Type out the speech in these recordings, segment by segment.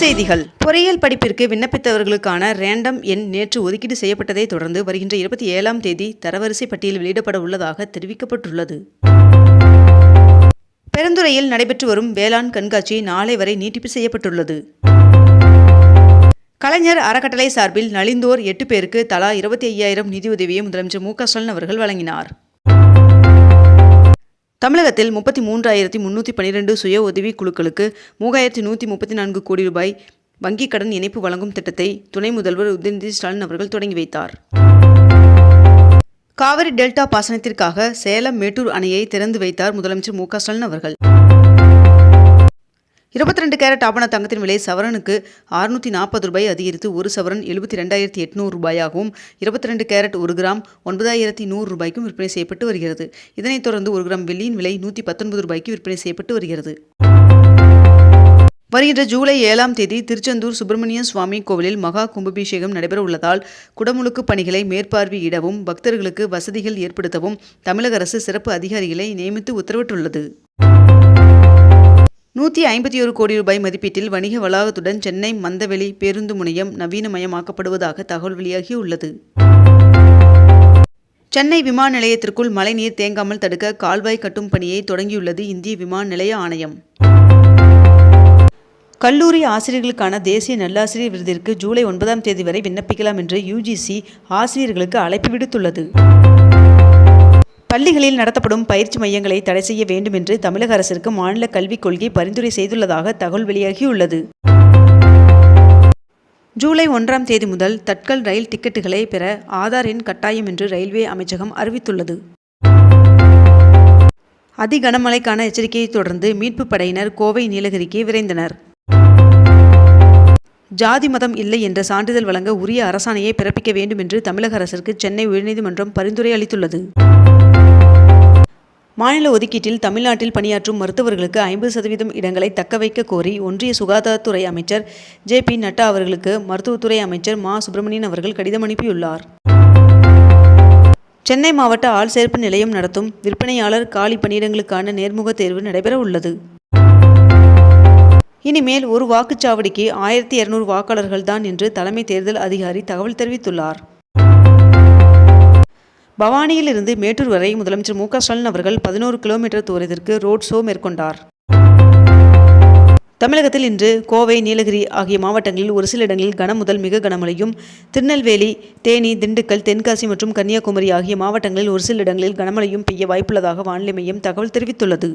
செய்திகள். பொறியியல் படிப்பிற்கு விண்ணப்பித்தவர்களுக்கான ரேண்டம் எண் நேற்று ஒதுக்கீடு செய்யப்பட்டதை தொடர்ந்து வருகின்ற இருபத்தி ஏழாம் தேதி தரவரிசை பட்டியல் வெளியிடப்பட உள்ளதாக தெரிவிக்கப்பட்டுள்ளது. பெருந்துறையில் நடைபெற்று வரும் வேளாண் கண்காட்சி நாளை வரை நீட்டிப்பு செய்யப்பட்டுள்ளது. கலைஞர் அறக்கட்டளை சார்பில் நலிந்தோர் எட்டு பேருக்கு தலா இருபத்தி ஐயாயிரம் நிதியுதவியை முதலமைச்சர் மு க ஸ்டாலின் அவர்கள் வழங்கினார். தமிழகத்தில் முப்பத்தி மூன்றாயிரத்தி முன்னூற்றி பன்னிரெண்டு சுய உதவி குழுக்களுக்கு மூவாயிரத்தி நூற்றி முப்பத்தி நான்கு கோடி ரூபாய் வங்கிக் கடன் இணைப்பு வழங்கும் திட்டத்தை துணை முதல்வர் உதயநிதி ஸ்டாலின் அவர்கள் தொடங்கி வைத்தார். காவிரி டெல்டா பாசனத்திற்காக சேலம் மேட்டூர் அணையை திறந்து வைத்தார் முதலமைச்சர் மு க ஸ்டாலின் அவர்கள். இருபத்தி ரெண்டு கேரட் ஆபண தங்கத்தின் விலை சவரனுக்கு அறுநூற்றி நாற்பது ரூபாய் அதிகரித்து ஒரு சவரன் எழுபத்தி ரெண்டாயிரத்தி எட்நூறு ரூபாயாகவும் இருபத்தி ரெண்டு கேரட் ஒரு கிராம் ஒன்பதாயிரத்தி நூறு ரூபாய்க்கும் விற்பனை செய்யப்பட்டு வருகிறது. இதனைத் தொடர்ந்து ஒரு கிராம் வெள்ளியின் விலை நூற்றி பத்தொன்பது ரூபாய்க்கு விற்பனை செய்யப்பட்டு வருகிறது. வருகின்ற ஜூலை ஏழாம் தேதி திருச்செந்தூர் சுப்பிரமணிய சுவாமி கோவிலில் மகா கும்பாபிஷேகம் நடைபெற உள்ளதால் குடமுழுக்கு பணிகளை மேற்பார்வையிடவும் பக்தர்களுக்கு வசதிகள் ஏற்படுத்தவும் தமிழக அரசு சிறப்பு அதிகாரிகளை நியமித்து உத்தரவிட்டுள்ளது. நூற்றி ஐம்பத்தி ஒரு கோடி ரூபாய் மதிப்பீட்டில் வணிக வளாகத்துடன் சென்னை மந்தவெளி பேருந்து முனையம் நவீனமயமாக்கப்படுவதாக தகவல் வெளியாகியுள்ளது. சென்னை விமான நிலையத்திற்குள் மழைநீர் தேங்காமல் தடுக்க கால்வாய் கட்டும் பணியை தொடங்கியுள்ளது இந்திய விமான நிலைய ஆணையம். கல்லூரி ஆசிரியர்களுக்கான தேசிய நல்லாசிரியர் விருதிற்கு ஜூலை ஒன்பதாம் தேதி வரை விண்ணப்பிக்கலாம் என்று யுஜிசி ஆசிரியர்களுக்கு அழைப்பு விடுத்துள்ளது. பள்ளிகளில் நடத்தப்படும் பயிற்சி மையங்களை தடை செய்ய வேண்டும் என்று தமிழக அரசிற்கு மாநில கல்விக் கொள்கை பரிந்துரை செய்துள்ளதாக தகவல் வெளியாகியுள்ளது. ஜூலை ஒன்றாம் தேதி முதல் தட்கல் ரயில் டிக்கெட்டுகளை பெற ஆதார் எண் கட்டாயம் என்று ரயில்வே அமைச்சகம் அறிவித்துள்ளது. அதி கனமழைக்கான எச்சரிக்கையை தொடர்ந்து மீட்புப் படையினர் கோவை நீலகிரிக்கு விரைந்தனர். ஜாதி மதம் இல்லை என்ற சான்றிதழ் வழங்க உரிய அரசாணையை பிறப்பிக்க வேண்டும் என்று தமிழக அரசிற்கு சென்னை உயர்நீதிமன்றம் பரிந்துரை அளித்துள்ளது. மாநில ஒதுக்கீட்டில் தமிழ்நாட்டில் பணியாற்றும் மருத்துவர்களுக்கு ஐம்பது சதவீதம் இடங்களை தக்கவைக்க கோரி ஒன்றிய சுகாதாரத்துறை அமைச்சர் ஜே பி நட்டா அவர்களுக்கு மருத்துவத்துறை அமைச்சர் மா. சுப்பிரமணியன் அவர்கள் கடிதம் அனுப்பியுள்ளார். சென்னை மாவட்ட ஆள் சேர்ப்பு நிலையம் நடத்தும் விற்பனையாளர் காலி பணியிடங்களுக்கான நேர்முக தேர்வு நடைபெற உள்ளது. இனிமேல் ஒரு வாக்குச்சாவடிக்கு ஆயிரத்தி இருநூறு வாக்காளர்கள் தான் என்று தலைமை தேர்தல் அதிகாரி தகவல் தெரிவித்துள்ளார். பவானியில் இருந்து மேட்டூர் வரை முதலமைச்சர் மு க ஸ்டாலின் அவர்கள் பதினோரு கிலோமீட்டர் தூரத்திற்கு ரோட் ஷோ மேற்கொண்டார். தமிழகத்தில் இன்று கோவை நீலகிரி ஆகிய மாவட்டங்களில் ஒரு சில இடங்களில் கன முதல் மிக கனமழையும் திருநெல்வேலி தேனி திண்டுக்கல் தென்காசி மற்றும் கன்னியாகுமரி ஆகிய மாவட்டங்களில் ஒரு சில இடங்களில் கனமழையும் பெய்ய வாய்ப்புள்ளதாக வானிலை மையம் தகவல் தெரிவித்துள்ளது.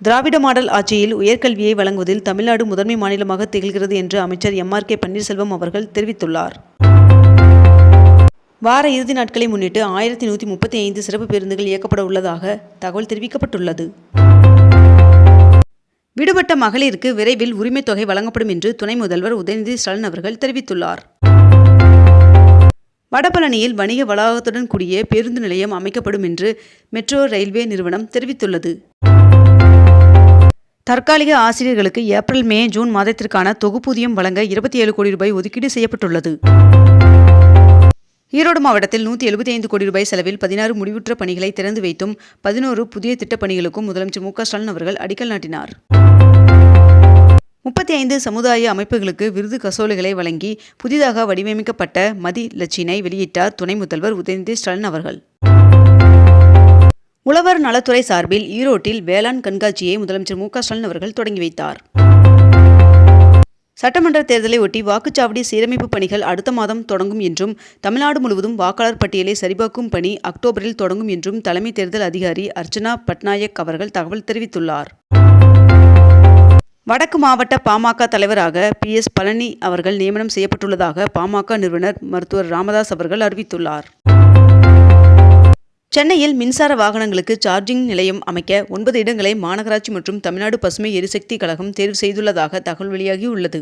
திராவிட மாடல் ஆட்சியில் உயர்கல்வியை வழங்குவதில் தமிழ்நாடு முதன்மை மாநிலமாக திகழ்கிறது என்று அமைச்சர் எம் ஆர் கே பன்னீர்செல்வம் அவர்கள் தெரிவித்துள்ளார். வார இறுதி நாட்களை முன்னிட்டு ஆயிரத்தி நூற்றி முப்பத்தி ஐந்து சிறப்பு பேருந்துகள் இயக்கப்பட உள்ளதாக தகவல் தெரிவிக்கப்பட்டுள்ளது. விடுபட்ட மகளிருக்கு விரைவில் உரிமைத் தொகை வழங்கப்படும் என்று துணை முதல்வர் உதயநிதி ஸ்டாலின் அவர்கள் தெரிவித்துள்ளார். வடபழனியில் வணிக வளாகத்துடன் கூடிய பேருந்து நிலையம் அமைக்கப்படும் என்று மெட்ரோ ரயில்வே நிறுவனம் தெரிவித்துள்ளது. தற்காலிக ஆசிரியர்களுக்கு ஏப்ரல் மே ஜூன் மாதத்திற்கான தொகுப்பூதியம் வழங்க இருபத்தி ஏழு கோடி ரூபாய் ஒதுக்கீடு செய்யப்பட்டுள்ளது. ஈரோடு மாவட்டத்தில் நூற்றி எழுபத்தி ஐந்து கோடி ரூபாய் செலவில் பதினாறு முடிவுற்ற பணிகளை திறந்து வைத்தும் பதினோரு புதிய திட்டப் பணிகளுக்கும் முதலமைச்சர் மு க ஸ்டாலின் அவர்கள் அடிக்கல் நாட்டினார். முப்பத்தி ஐந்து சமுதாய அமைப்புகளுக்கு விருது கசோலைகளை வழங்கி புதிதாக வடிவமைக்கப்பட்ட மதி லட்சினை வெளியிட்டார் துணை முதல்வர் உதயநிதி ஸ்டாலின் அவர்கள். உழவர் நலத்துறை சார்பில் ஈரோட்டில் வேளாண் கண்காட்சியை முதலமைச்சர் மு க ஸ்டாலின் அவர்கள் தொடங்கி வைத்தார். சட்டமன்ற தேர்தலை ஒட்டி வாக்குச்சாவடி சீரமைப்பு பணிகள் அடுத்த மாதம் தொடங்கும் என்றும் தமிழ்நாடு முழுவதும் வாக்காளர் பட்டியலை சரிபார்க்கும் பணி அக்டோபரில் தொடங்கும் என்றும் தலைமை தேர்தல் அதிகாரி அர்ச்சனா பட்நாயக் அவர்கள் தகவல் தெரிவித்துள்ளார். வடக்கு மாவட்ட பாமக தலைவராக பி. எஸ். பழனி அவர்கள் நியமனம் செய்யப்பட்டுள்ளதாக பாமக நிறுவனர் மருத்துவர் ராமதாஸ் அவர்கள் அறிவித்துள்ளார். சென்னையில் மின்சார வாகனங்களுக்கு சார்ஜிங் நிலையம் அமைக்க ஒன்பது இடங்களை மாநகராட்சி மற்றும் தமிழ்நாடு பசுமை எரிசக்தி கழகம் தேர்வு செய்துள்ளதாக தகவல் வெளியாகியுள்ளது.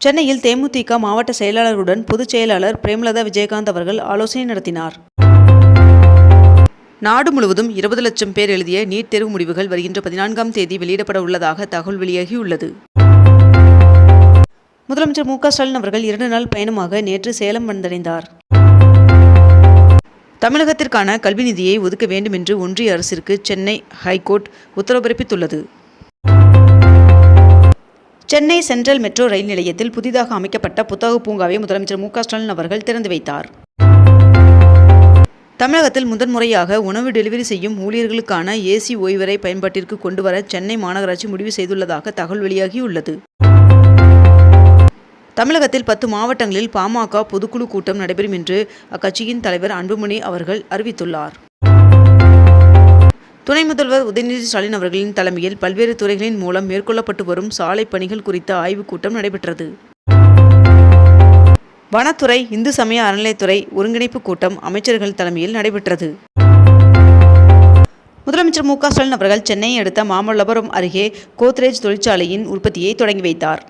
சென்னையில் தேமுதிக மாவட்ட செயலாளருடன் பொதுச் செயலாளர் பிரேமலதா விஜயகாந்த் அவர்கள் ஆலோசனை நடத்தினார். நாடு முழுவதும் இருபது லட்சம் பேர் எழுதிய நீட் தேர்வு முடிவுகள் வருகின்ற பதினான்காம் தேதி வெளியிடப்பட உள்ளதாக தகவல் வெளியாகியுள்ளது. முதலமைச்சர் மு க ஸ்டாலின் அவர்கள் இரண்டு நாள் பயணமாக நேற்று சேலம் வந்தடைந்தார். தமிழகத்திற்கான கல்வி நிதியை ஒதுக்க வேண்டும் என்று ஒன்றிய அரசிற்கு சென்னை ஹைகோர்ட் உத்தரவு பிறப்பித்துள்ளது. சென்னை சென்ட்ரல் மெட்ரோ ரயில் நிலையத்தில் புதிதாக அமைக்கப்பட்ட புத்தக பூங்காவை முதலமைச்சர் மு ஸ்டாலின் அவர்கள் திறந்து வைத்தார். தமிழகத்தில் முதன்முறையாக உணவு டெலிவரி செய்யும் ஊழியர்களுக்கான ஏசி ஓய்வரை பயன்பாட்டிற்கு கொண்டுவர சென்னை மாநகராட்சி முடிவு செய்துள்ளதாக தகவல் வெளியாகியுள்ளது. தமிழகத்தில் பத்து மாவட்டங்களில் பாமக பொதுக்குழு கூட்டம் நடைபெறும் என்று அக்கட்சியின் தலைவர் அன்புமணி அவர்கள் அறிவித்துள்ளார். துணை முதல்வர் உதயநிதி ஸ்டாலின் அவர்களின் தலைமையில் பல்வேறு துறைகளின் மூலம் மேற்கொள்ளப்பட்டு வரும் சாலை பணிகள் குறித்த ஆய்வுக் கூட்டம் நடைபெற்றது. வனத்துறை இந்து சமய அறநிலையத்துறை ஒருங்கிணைப்பு கூட்டம் அமைச்சர்கள் தலைமையில் நடைபெற்றது. முதலமைச்சர் மு க ஸ்டாலின் அவர்கள் சென்னையை அடுத்த மாமல்லபுரம் அருகே கோத்ரேஜ் தொழிற்சாலையின் உற்பத்தியை தொடங்கி வைத்தார்.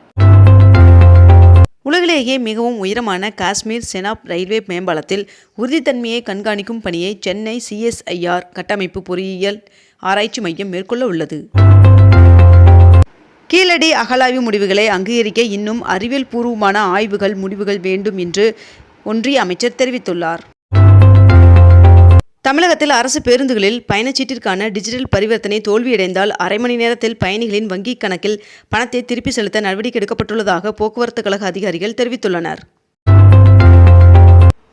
உலகிலேயே மிகவும் உயரமான காஷ்மீர் செனாப் ரயில்வே மேம்பாலத்தில் உறுதித்தன்மையை கண்காணிக்கும் பணியை சென்னை சிஎஸ்ஐஆர் கட்டமைப்பு பொறியியல் ஆராய்ச்சி மையம் மேற்கொள்ள உள்ளது. கீழடி அகலாய்வு முடிவுகளை அங்கீகரிக்க இன்னும் அறிவியல் பூர்வமான ஆய்வுகள் முடிவுகள் வேண்டும் என்று ஒன்றிய அமைச்சர் தெரிவித்துள்ளார். தமிழகத்தில் அரசு பேருந்துகளில் பயணச்சீட்டிற்கான டிஜிட்டல் பரிவர்த்தனை தோல்வியடைந்தால் அரை மணி நேரத்தில் பயணிகளின் வங்கிக் கணக்கில் பணத்தை திருப்பி செலுத்த நடவடிக்கை எடுக்கப்பட்டுள்ளதாக போக்குவரத்து கழக அதிகாரிகள் தெரிவித்துள்ளனர்.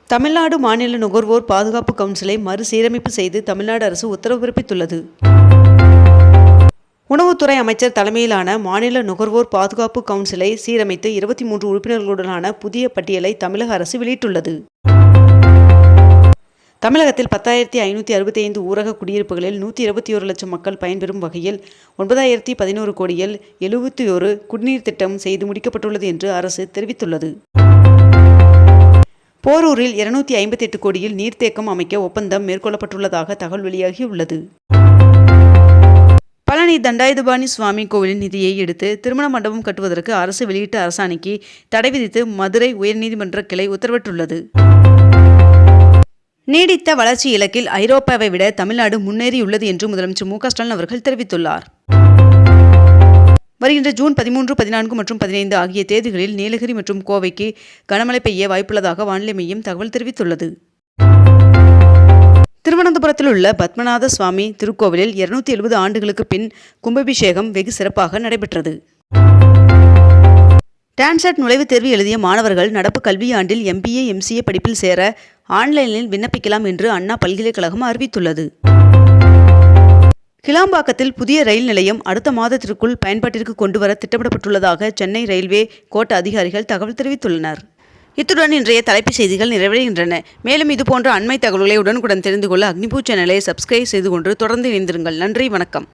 தமிழ்நாடு மாநில நுகர்வோர் பாதுகாப்பு கவுன்சிலை மறுசீரமைப்பு செய்து தமிழ்நாடு அரசு உத்தரவு பிறப்பித்துள்ளது. உணவுத்துறை அமைச்சர் தலைமையிலான மாநில நுகர்வோர் பாதுகாப்பு கவுன்சிலை சீரமைத்து இருபத்தி மூன்று உறுப்பினர்களுடனான புதிய பட்டியலை தமிழக அரசு வெளியிட்டுள்ளது. தமிழகத்தில் பத்தாயிரத்தி ஐநூற்றி அறுபத்தி ஐந்து ஊரக குடியிருப்புகளில் நூற்றி இருபத்தி ஒரு லட்சம் மக்கள் பயன்பெறும் வகையில் ஒன்பதாயிரத்தி பதினோரு கோடியில் எழுபத்தி ஒரு குடிநீர் திட்டம் செய்து முடிக்கப்பட்டுள்ளது என்று அரசு தெரிவித்துள்ளது. போரூரில் இருநூத்தி ஐம்பத்தி எட்டு கோடியில் நீர்த்தேக்கம் அமைக்க ஒப்பந்தம் மேற்கொள்ளப்பட்டுள்ளதாக தகவல் வெளியாகியுள்ளது. பழனி தண்டாயுதபாணி சுவாமி கோவிலின் நிதியை எடுத்து திருமண மண்டபம் கட்டுவதற்கு அரசு வெளியிட்ட அரசாணைக்கு தடை விதித்து மதுரை உயர்நீதிமன்ற கிளை உத்தரவிட்டுள்ளது. நீடித்த வளர்ச்சி இலக்கில் ஐரோப்பாவை விட தமிழ்நாடு முன்னேறியுள்ளது என்று முதலமைச்சர் மு க ஸ்டாலின் அவர்கள் தெரிவித்துள்ளார். வருகின்ற ஜூன் பதிமூன்று பதினான்கு மற்றும் பதினைந்து ஆகிய தேதிகளில் நீலகிரி மற்றும் கோவைக்கு கனமழை பெய்ய வாய்ப்புள்ளதாக வானிலை மையம் தகவல் தெரிவித்துள்ளது. திருவனந்தபுரத்தில் உள்ள பத்மநாத சுவாமி திருக்கோவிலில் இருநூத்தி எழுபது ஆண்டுகளுக்கு பின் கும்பாபிஷேகம் வெகு சிறப்பாக நடைபெற்றது. டான்செட் நுழைவுத் தேர்வு எழுதிய மாணவர்கள் நடப்பு கல்வியாண்டில் எம்பிஏ எம்சிஏ படிப்பில் சேர ஆன்லைனில் விண்ணப்பிக்கலாம் என்று அண்ணா பல்கலைக்கழகம் அறிவித்துள்ளது. கிளாம்பாக்கத்தில் புதிய ரயில் நிலையம் அடுத்த மாதத்திற்குள் பயன்பாட்டிற்கு கொண்டுவர திட்டமிடப்பட்டுள்ளதாக சென்னை ரயில்வே கோட்ட அதிகாரிகள் தகவல் தெரிவித்துள்ளனர். இத்துடன் இன்றைய தலைப்புச் செய்திகள் நிறைவடைகின்றன. மேலும் இதுபோன்ற அண்மை தகவல்களை உடனுக்குடன் தெரிந்து கொள்ள அக்னிபூ சேனலை சப்ஸ்கிரைப் செய்து கொண்டு தொடர்ந்து இணைந்திருங்கள். நன்றி வணக்கம்.